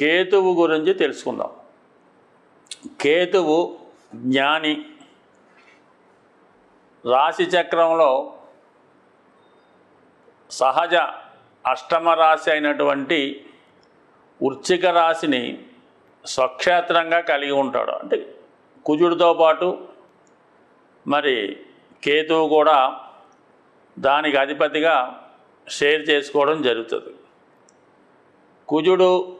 కేతువు గురించి తెలుసుకుందాం. కేతువు జ్ఞాని. రాశి చక్రంలో సహజ అష్టమ రాశి అయినటువంటి వృచ్చిక రాశిని స్వక్షేత్రంగా కలిగి ఉంటాడు. అంటే కుజుడితో పాటు మరి కేతువు కూడా దానికి అధిపతిగా షేర్ చేసుకోవడం జరుగుతుంది. కుజుడు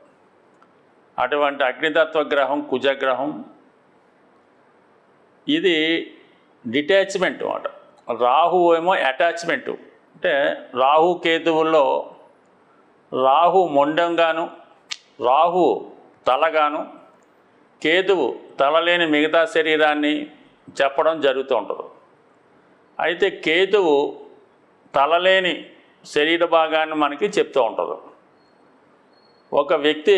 అటువంటి అగ్నితత్వ గ్రహం కుజగ్రహం ఇది డిటాచ్మెంట్ అన్నమాట. రాహు ఏమో అటాచ్మెంటు. అంటే రాహు కేతువుల్లో రాహు మొండంగాను రాహు తలగాను కేతువు తలలేని మిగతా శరీరాన్ని చెప్పడం జరుగుతూ ఉంటుంది. అయితే కేతువు తలలేని శరీర భాగాన్ని మనకి చెప్తూ ఉంటుంది. ఒక వ్యక్తి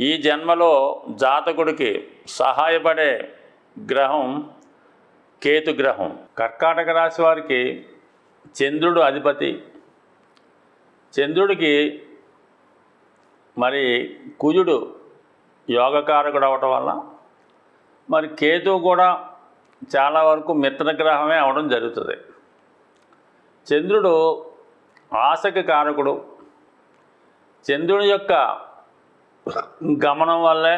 ఈ జన్మలో జాతకుడికి సహాయపడే గ్రహం కేతు గ్రహం. కర్కాటక రాశి వారికి చంద్రుడు అధిపతి. చంద్రుడికి మరి కుజుడు యోగకారకుడు అవటం వల్ల మరి కేతువు కూడా చాలా వరకు మిత్రగ్రహమే అవడం జరుగుతుంది. చంద్రుడు ఆసక్తి కారకుడు. చంద్రుని యొక్క గమనం వల్లే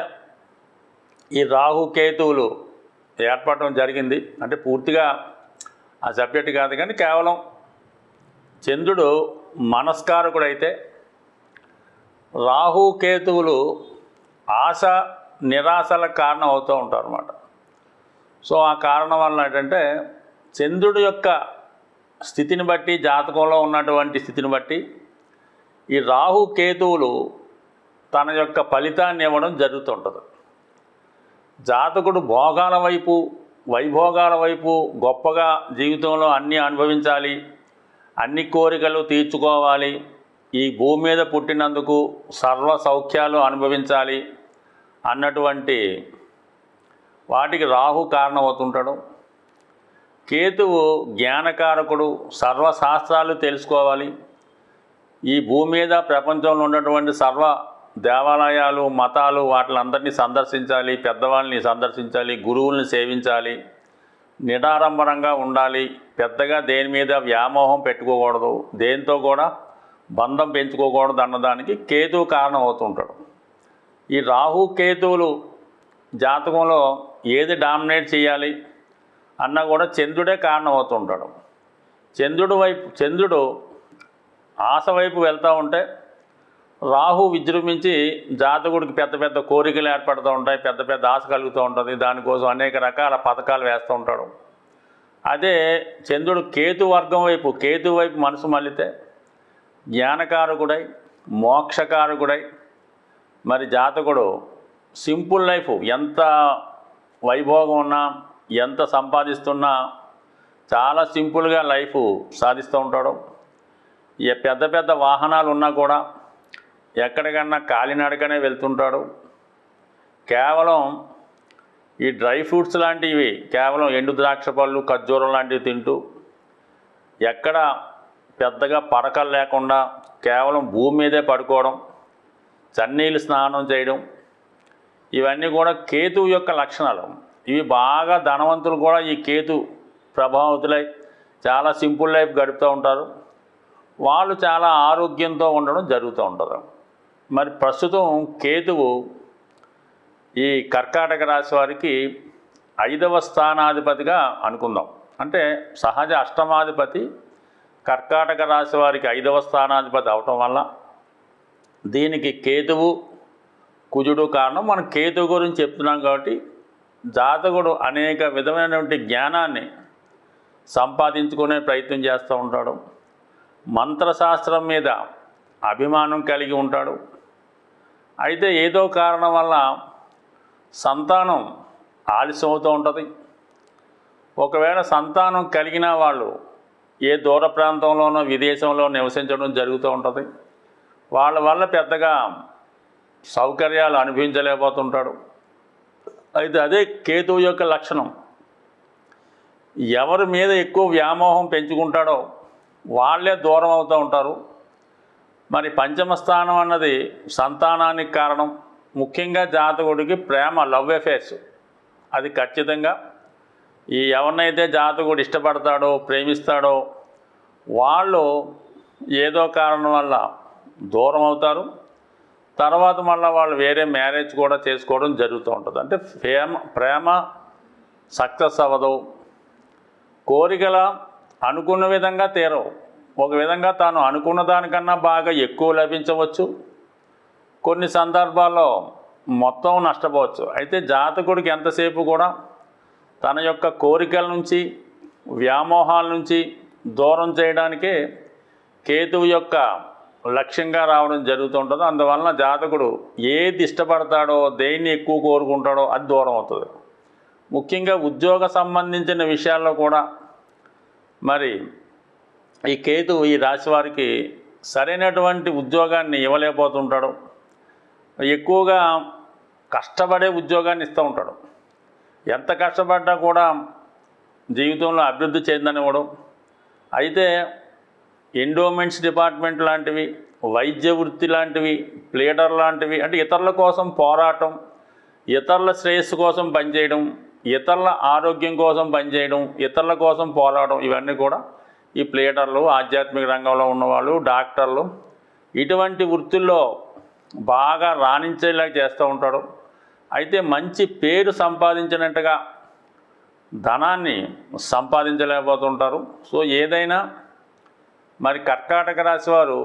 ఈ రాహు కేతువులు ఏర్పడటం జరిగింది. అంటే పూర్తిగా ఆ సబ్జెక్ట్ కాదు కానీ కేవలం చంద్రుడు మనస్కారకుడైతే రాహు కేతువులు ఆశ నిరాశలకు కారణం అవుతూ ఉంటారు అన్నమాట సో ఆ కారణం వలన ఏంటంటే చంద్రుడు యొక్క స్థితిని బట్టి జాతకంలో ఉన్నటువంటి స్థితిని బట్టి ఈ రాహు కేతువులు తన యొక్క ఫలితాన్ని ఇవ్వడం జరుగుతుంటుంది. జాతకుడు భోగాల వైపు వైభోగాల వైపు గొప్పగా జీవితంలో అన్నీ అనుభవించాలి అన్ని కోరికలు తీర్చుకోవాలి ఈ భూమి మీద పుట్టినందుకు సర్వ సౌఖ్యాలు అనుభవించాలి అన్నటువంటి వాటికి రాహు కారణమవుతుంటాడు. కేతువు జ్ఞానకారకుడు సర్వశాస్త్రాలు తెలుసుకోవాలి. ఈ భూమి మీద ప్రపంచంలో ఉన్నటువంటి సర్వ దేవాలయాలు మతాలు వాటిలందరినీ సందర్శించాలి పెద్దవాళ్ళని సందర్శించాలి గురువుల్ని సేవించాలి నిడారంభరంగా ఉండాలి. పెద్దగా దేని మీద వ్యామోహం పెట్టుకోకూడదు. దేంతో కూడా బంధం పెంచుకోకూడదు అన్నదానికి కేతువు కారణం అవుతుంటాడు. ఈ రాహు కేతువులు జాతకంలో ఏది డామినేట్ చేయాలి అన్నా కూడా చంద్రుడే కారణం అవుతుంటాడు. చంద్రుడు వైపు చంద్రుడు ఆశ వైపు వెళ్తూ ఉంటే రాహు విజృంభించి జాతకుడికి పెద్ద పెద్ద కోరికలు ఏర్పడుతూ ఉంటాయి పెద్ద పెద్ద ఆశ కలుగుతూ ఉంటుంది. దానికోసం అనేక రకాల పథకాలు వేస్తూ ఉంటాడు. అదే చంద్రుడు కేతు వర్గం వైపు కేతు వైపు మనసు మళ్ళితే జ్ఞానకారకుడై మోక్షకారకుడై మరి జాతకుడు సింపుల్ లైఫ్ ఎంత వైభోగం ఉన్నా ఎంత సంపాదిస్తున్నా చాలా సింపుల్గా లైఫ్ సాధిస్తూ ఉంటాడు. ఈ పెద్ద పెద్ద వాహనాలు ఉన్నా కూడా ఎక్కడికన్నా కాలినడకనే వెళ్తుంటాడు. కేవలం ఈ డ్రై ఫ్రూట్స్ లాంటివి కేవలం ఎండు ద్రాక్ష పళ్ళు ఖర్జూరం లాంటివి తింటూ ఎక్కడ పెద్దగా పడకలు లేకుండా కేవలం భూమి మీదే పడుకోవడం చన్నీళ్ళు స్నానం చేయడం ఇవన్నీ కూడా కేతు యొక్క లక్షణాలు. ఇవి బాగా ధనవంతులు కూడా ఈ కేతు ప్రభావితులై చాలా సింపుల్ లైఫ్ గడుపుతూ ఉంటారు. వాళ్ళు చాలా ఆరోగ్యంతో ఉండడం జరుగుతూ ఉంటుంది. మరి ప్రస్తుతం కేతువు ఈ కర్కాటక రాశి వారికి ఐదవ స్థానాధిపతిగా అనుకుందాం. అంటే సహజ అష్టమాధిపతి కర్కాటక రాశి వారికి ఐదవ స్థానాధిపతి అవటం వల్ల దీనికి కేతువు కుజుడు కారణం. మనం కేతువు గురించి చెప్తున్నాం కాబట్టి జాతకుడు అనేక విధమైనటువంటి జ్ఞానాన్ని సంపాదించుకునే ప్రయత్నం చేస్తూ ఉంటాడు. మంత్రశాస్త్రం మీద అభిమానం కలిగి ఉంటాడు. అయితే ఏదో కారణం వల్ల సంతానం ఆలస్యం అవుతూ ఉంటుంది. ఒకవేళ సంతానం కలిగిన వాళ్ళు ఏ దూర ప్రాంతంలోనో విదేశంలో నివసించడం జరుగుతూ ఉంటుంది. వాళ్ళ వల్ల పెద్దగా సౌకర్యాలు అనుభవించలేకపోతుంటాడు. అయితే అదే కేతువు యొక్క లక్షణం. ఎవరి మీద ఎక్కువ వ్యామోహం పెంచుకుంటాడో వాళ్ళే దూరం అవుతూ ఉంటారు. మరి పంచమ స్థానం అన్నది సంతానానికి కారణం. ముఖ్యంగా జాతకుడికి ప్రేమ లవ్ అఫేర్స్. అది ఖచ్చితంగా. ఈ ఎవరినైతే జాతకుడు ఇష్టపడతాడో ప్రేమిస్తాడో వాళ్ళు ఏదో కారణం వల్ల దూరం అవుతారు. తర్వాత మళ్ళీ వాళ్ళు వేరే మ్యారేజ్ కూడా చేసుకోవడం జరుగుతూ ఉంటుంది. అంటే ప్రేమ ప్రేమ సక్సెస్ అవ్వదు. కోరికల అనుకున్న విధంగా తీరవు. ఒక విధంగా తాను అనుకున్న దానికన్నా బాగా ఎక్కువ లభించవచ్చు. కొన్ని సందర్భాల్లో మొత్తం నష్టపోవచ్చు. అయితే జాతకుడికి ఎంతసేపు కూడా తన యొక్క కోరికల నుంచి వ్యామోహాల నుంచి దూరం చేయడానికే కేతువు యొక్క లక్ష్యంగా రావడం జరుగుతుంటుందో. అందువలన జాతకుడు ఏది ఇష్టపడతాడో దేన్ని ఎక్కువ కోరుకుంటాడో అది దూరం అవుతుంది. ముఖ్యంగా ఉద్యోగ సంబంధించిన విషయాల్లో కూడా మరి ఈ కేతు ఈ రాశి వారికి సరైనటువంటి ఉద్యోగాన్ని ఇవ్వలేకపోతుంటాడు. ఎక్కువగా కష్టపడే ఉద్యోగాన్ని ఇస్తూ ఉంటాడు. ఎంత కష్టపడ్డా కూడా జీవితంలో అభివృద్ధి చెందనివ్వడం. అయితే ఎండోమెంట్స్ డిపార్ట్మెంట్ లాంటివి వైద్య వృత్తి లాంటివి ప్లేడర్ లాంటివి అంటే ఇతరుల కోసం పోరాటం ఇతరుల శ్రేయస్సు కోసం పనిచేయడం ఇతరుల ఆరోగ్యం కోసం పనిచేయడం ఇతరుల కోసం పోరాటం ఇవన్నీ కూడా ఈ ప్లేటర్లు ఆధ్యాత్మిక రంగంలో ఉన్నవాళ్ళు డాక్టర్లు ఇటువంటి వృత్తుల్లో బాగా రాణించేలా చేస్తూ ఉంటాడు. అయితే మంచి పేరు సంపాదించినట్టుగా ధనాన్ని సంపాదించలేకపోతుంటారు. సో ఏదైనా మరి కర్కాటక రాశి వారు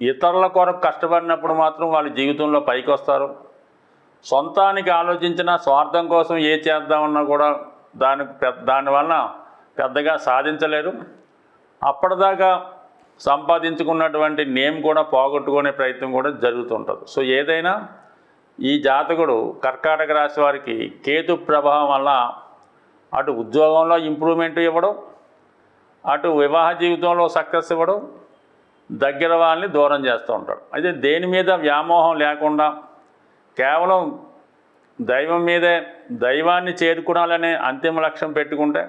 ఇతరుల కొరకు కష్టపడినప్పుడు మాత్రం వాళ్ళ జీవితంలో పైకి వస్తారు సొంతానికి ఆలోచించిన స్వార్థం కోసం ఏ చేద్దామన్నా కూడా దాని పెద్ద దానివల్ల పెద్దగా సాధించలేరు. అప్పటిదాకా సంపాదించుకున్నటువంటి నేమ్ కూడా పోగొట్టుకునే ప్రయత్నం కూడా జరుగుతుంటుంది. సో ఏదైనా ఈ జాతకుడు కర్కాటక రాశి వారికి కేతు ప్రభావం వల్ల అటు ఉద్యోగంలో ఇంప్రూవ్మెంట్ ఇవ్వడం అటు వివాహ జీవితంలో సక్సెస్ ఇవ్వడం దగ్గర వాళ్ళని దూరం చేస్తూ ఉంటాడు. అయితే దేని మీద వ్యామోహం లేకుండా కేవలం దైవం మీదే దైవాన్ని చేరుకోవాలనే అంతిమ లక్ష్యం పెట్టుకుంటే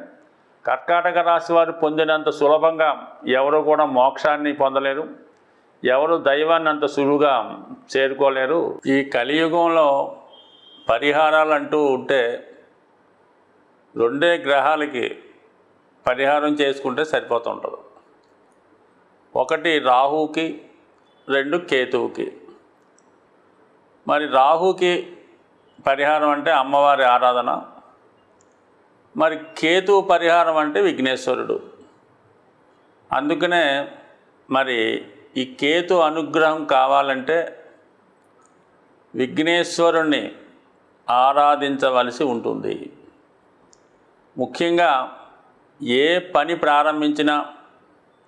కర్కాటక రాశి వారు పొందినంత సులభంగా ఎవరు కూడా మోక్షాన్ని పొందలేరు. ఎవరు దైవాన్ని అంత సులువుగా చేరుకోలేరు. ఈ కలియుగంలో పరిహారాలు అంటూ ఉంటే రెండే గ్రహాలకి పరిహారం చేసుకుంటే సరిపోతుంటుంది ఒకటి రాహుకి రెండు కేతువుకి. మరి రాహుకి పరిహారం అంటే అమ్మవారి ఆరాధన మరి కేతు పరిహారం అంటే విఘ్నేశ్వరుడు. అందుకనే మరి ఈ కేతు అనుగ్రహం కావాలంటే విఘ్నేశ్వరుణ్ణి ఆరాధించవలసి ఉంటుంది. ముఖ్యంగా ఏ పని ప్రారంభించినా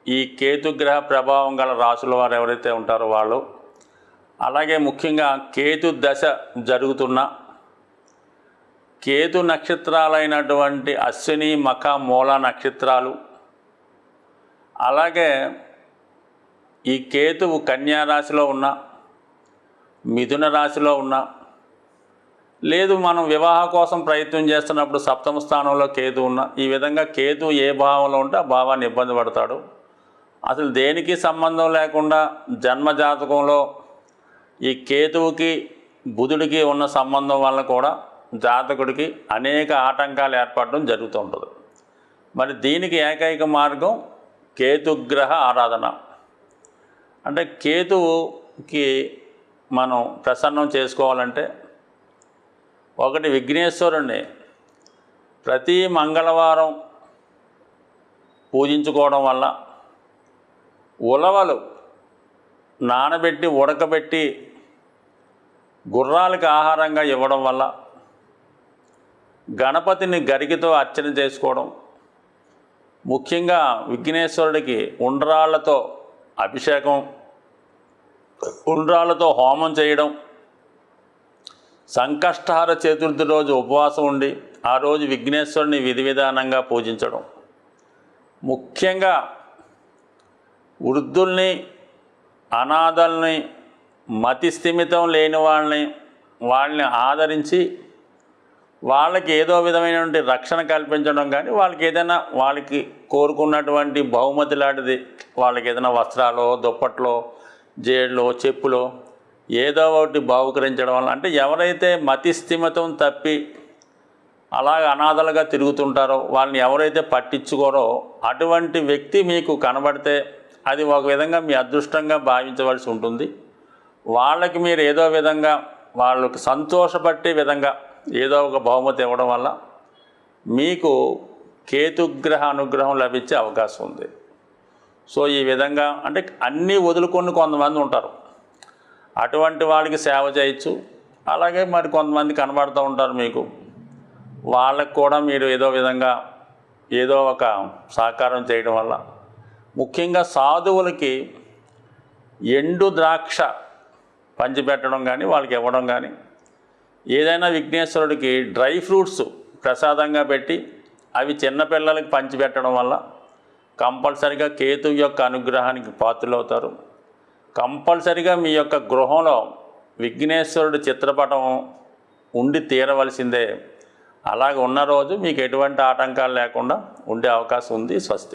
ఈ కేతుగ్రహ ప్రభావం గల రాసుల వారు ఎవరైతే ఉంటారో వాళ్ళు అలాగే ముఖ్యంగా కేతు దశ జరుగుతున్న కేతు నక్షత్రాలైనటువంటి అశ్విని మఖ మూల నక్షత్రాలు. అలాగే ఈ కేతువు కన్యా రాశిలో ఉన్న మిథున రాశిలో ఉన్న లేదు మనం వివాహ కోసం ప్రయత్నం చేస్తున్నప్పుడు సప్తమ స్థానంలో కేతు ఉన్న ఈ విధంగా కేతు ఏ భావంలో ఉంటే ఆ భావాన్ని ఇబ్బంది పడతాడు. అసలు దేనికి సంబంధం లేకుండా జన్మ జాతకంలో ఈ కేతువుకి బుధుడికి ఉన్న సంబంధం వల్ల కూడా జాతకుడికి అనేక ఆటంకాలు ఏర్పడడం జరుగుతూ ఉంటుంది. మరి దీనికి ఏకైక మార్గం కేతుగ్రహ ఆరాధన. అంటే కేతువుకి మనం ప్రసన్నం చేసుకోవాలంటే ఒకటి విఘ్నేశ్వరుణ్ణి ప్రతి మంగళవారం పూజించుకోవడం వల్ల ఉలవలు నానబెట్టి ఉడకబెట్టి గుర్రాలకు ఆహారంగా ఇవ్వడం వల్ల గణపతిని గరికితో అర్చన చేసుకోవడం ముఖ్యంగా విఘ్నేశ్వరుడికి ఉండ్రాళ్ళతో అభిషేకం ఉండ్రాళ్ళతో హోమం చేయడం సంకష్టహార చతుర్థి రోజు ఉపవాసం ఉండి ఆ రోజు విఘ్నేశ్వరుని విధి విధానంగా పూజించడం. ముఖ్యంగా వృద్ధుల్ని అనాథల్ని మతి స్థిమితం లేని వాళ్ళని వాళ్ళని ఆదరించి వాళ్ళకి ఏదో విధమైనటువంటి రక్షణ కల్పించడం కానీ వాళ్ళకి ఏదైనా వాళ్ళకి కోరుకున్నటువంటి బహుమతి లాంటిది వాళ్ళకి ఏదైనా వస్త్రాలు దుప్పట్లో జేళ్ళు చెప్పులో ఏదో ఒకటి బహుకరించడం వల్ల అంటే ఎవరైతే మతిస్థిమతం తప్పి అలాగ అనాథలుగా తిరుగుతుంటారో వాళ్ళని ఎవరైతే పట్టించుకోరో అటువంటి వ్యక్తి మీకు కనబడితే అది ఒక విధంగా మీ అదృష్టంగా భావించవలసి ఉంటుంది. వాళ్ళకి మీరు ఏదో విధంగా వాళ్ళకి సంతోషపట్టే విధంగా ఏదో ఒక బహుమతి ఇవ్వడం వల్ల మీకు కేతుగ్రహ అనుగ్రహం లభించే అవకాశం ఉంది. సో ఈ విధంగా అంటే అన్నీ వదులుకొని కొంతమంది ఉంటారు. అటువంటి వాళ్ళకి సేవ చేయొచ్చు. అలాగే మరి కొంతమంది కనబడుతూ ఉంటారు మీకు. వాళ్ళకు కూడా మీరు ఏదో విధంగా ఏదో ఒక సహకారం చేయడం వల్ల ముఖ్యంగా సాధువులకి ఎండు ద్రాక్ష పంచిపెట్టడం కానీ వాళ్ళకి ఇవ్వడం కానీ ఏదైనా విఘ్నేశ్వరుడికి డ్రై ఫ్రూట్స్ ప్రసాదంగా పెట్టి అవి చిన్నపిల్లలకి పంచిపెట్టడం వల్ల కంపల్సరిగా కేతు యొక్క అనుగ్రహానికి పాత్రలవుతారు. కంపల్సరిగా మీ యొక్క గృహంలో విఘ్నేశ్వరుడి చిత్రపటం ఉండి తీరవలసిందే. అలాగ ఉన్న రోజు మీకు ఎటువంటి ఆటంకాలు లేకుండా ఉండే అవకాశం ఉంది స్వస్తి.